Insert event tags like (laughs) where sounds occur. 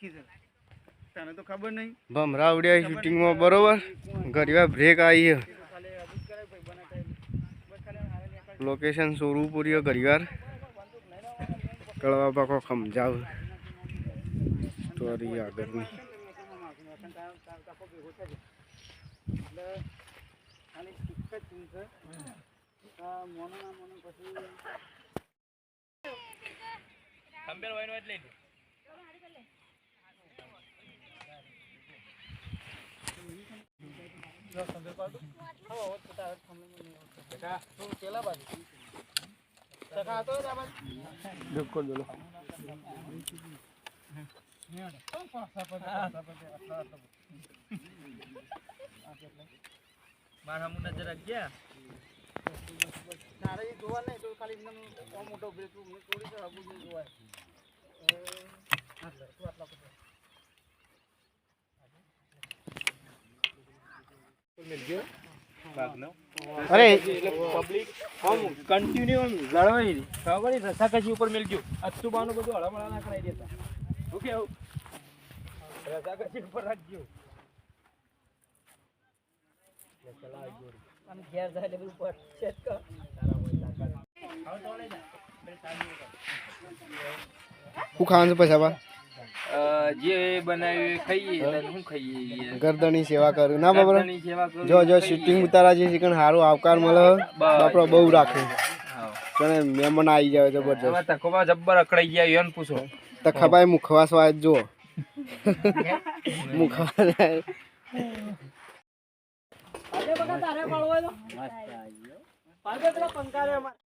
તને તો ખબર નહીં. ભમરા ઉડ્યા શૂટિંગમાં બરોબર ઘડીવાર બ્રેક આવી લોકેશન સોરુપુરી ઘડીવાર કળવા પાકો સમજાવ સ્ટોરી આગળની. મોનો ના મોનો પછી ટીમ વાઈનો આ મોનો ના મોનો પછી બિલકુલ ગયા તારે જોવા નહીં તો ખાલી મોટો બ્રેક નહીં જોવાય આટલા, તું આટલા પકડ. અરે પબ્લિક આમ કન્ટિન્યુ આમ હતી ખબર નહીં રસાકસી ઉપર મેલજો અચ્છુબાનું બધું હળમળા ના કરાવી દેતા શું કેવું રસાકસી ઉપર રાખજો આમ. ઘેર જાય એટલે પટ સેટ કર શું ખાવાનું પછી બા જે બનાવી ખાઈએ એટલે શું ખાઈએ ગરદની સેવા કરું. ના કરું જો જો શૂટિંગ ઉતારા છે શીખણ સારું આવકાર મળે બાપરો બહુ રાખે. તને મહેમાન આવી જાય જબરજસ્ત હવે તકોબા જબ્બર અકડાઈ ગયા એમ પૂછો. તો ખબાય મુખવાસ વાત જો (laughs) મુખવાસ આજે બકા તારે પાડવો હોય તો. આજે પેલા પંકારે અમારે.